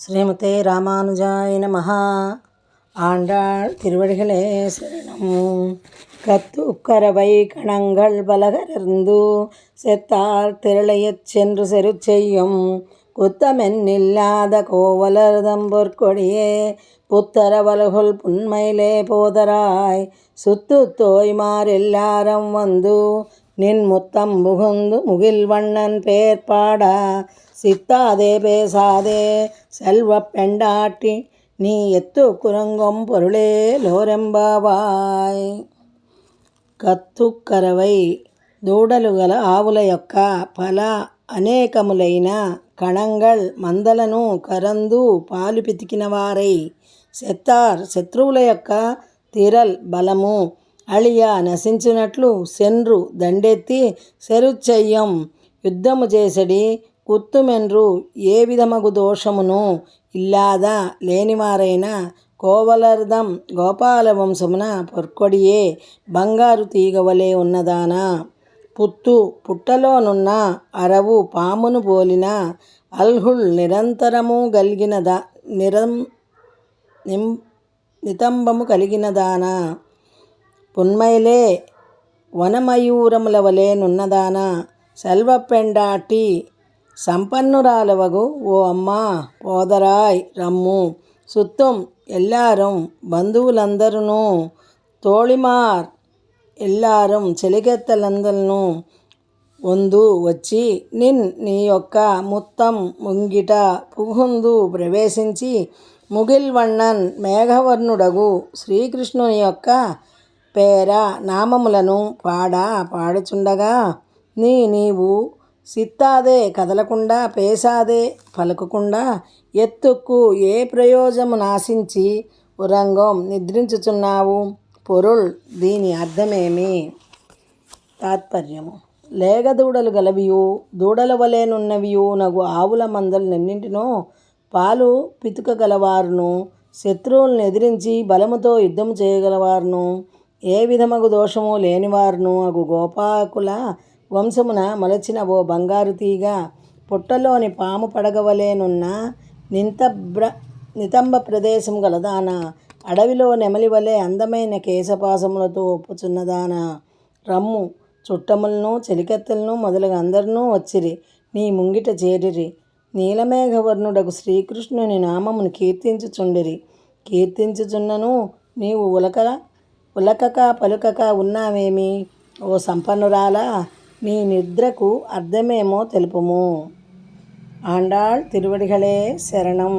ஸ்ரீமதே ராமானுஜாய நமஹ. ஆண்டாள் திருவடிகளே சரணம். கத்து கரவை கணங்கள் பலகரந்து செத்தார் திரளையச் சென்று செரு செய்யும் குத்தமென்னில்லாத கோவலர் தம்பொற்கொடியே புத்தர வலகுல் புன்மையிலே போதராய் சுத்து தோய்மார் எல்லாரும் வந்து நின் முத்தம் புகுந்து முகில் வண்ணன் பேர் பாடா சித்தாதே பேசாதே செல்வ பெண்டாட்டி నీ ఎత్తు కురంగం పొరులే లోరెంబావాయ్ కత్తుక్కరవై దూడలు గల ఆవుల యొక్క ఫల అనేకములైన కణంగల్ మందలను కరందు పాలు పితికిన వారై సెత్తార్ శత్రువుల యొక్క తిరల్ బలము అళియ నశించినట్లు సెన్రు దండెత్తి శరుచ్చయ్యం యుద్ధము చేసడి కుత్తుమెన్రు ఏ విధమగు దోషమును? ఇల్లాద లేనివారైన కోవలర్దం గోపాల వంశమున పొర్కొడియే బంగారు తీగవలే ఉన్నదానా. పుత్తు పుట్టలోనున్న అరవు పామును పోలిన అల్హుల్ నిరంతరము గలిగినదా నిరం నిం నితంబము కలిగినదానా. పున్మైలే వనమయూరముల వలెనున్నదానా సెల్వపెండాటి సంపన్నురాలవగు ఓ అమ్మా పోదరాయ్ రమ్ము. సుత్తం ఎల్లారం బంధువులందరూ తోళిమార్ ఎల్లారం చెలిగెత్తలందరూ ఒందు వచ్చి నిన్ నీ యొక్క ముత్తం ముంగిట పుగుందు ప్రవేశించి ముగిల్వన్నన్ మేఘవర్ణుడగు శ్రీకృష్ణుని యొక్క పేర నామములను పాడా పాడుచుండగా నీ నీవు సిత్తాదే కదలకుండా పేసాదే పలకకుండా ఎత్తుకు ఏ ప్రయోజము నాశించి ఉరంగం నిద్రించుచున్నావు? పొరుల్ దీని అర్థమేమి? తాత్పర్యము. లేగ దూడలు గలవియు దూడల వలెనున్నవియు నగు ఆవుల మందలనెన్నింటినో పాలు పితుకగలవారును శత్రువులను ఎదిరించి బలముతో యుద్ధము చేయగలవారును. ఏ విధమగు దోషము లేనివారును? అగు గోపాకుల వంశమున మలచిన ఓ బంగారు తీగ పుట్టలోని పాము పడగవలేనున్న నింతబ్ర నితంబ ప్రదేశం గలదానా? అడవిలో నెమలి వలె అందమైన కేశపాసములతో ఒప్పుచున్నదానా? రమ్ము చుట్టములను చెలికత్తెలను మొదలగు అందరినూ వచ్చిరి నీ ముంగిట చేరిరి. నీలమేఘవర్ణుడకు శ్రీకృష్ణుని నామమును కీర్తించుచుండిరి. కీర్తించుచున్నను నీవు ఉలకల ఉలకక పలుకక ఉన్నావేమి? ఓ సంపన్నురాలా నీ నిద్రకు అర్థమేమో తెలుపుము. ఆండాళ్ తిరువడిகளே శరణం.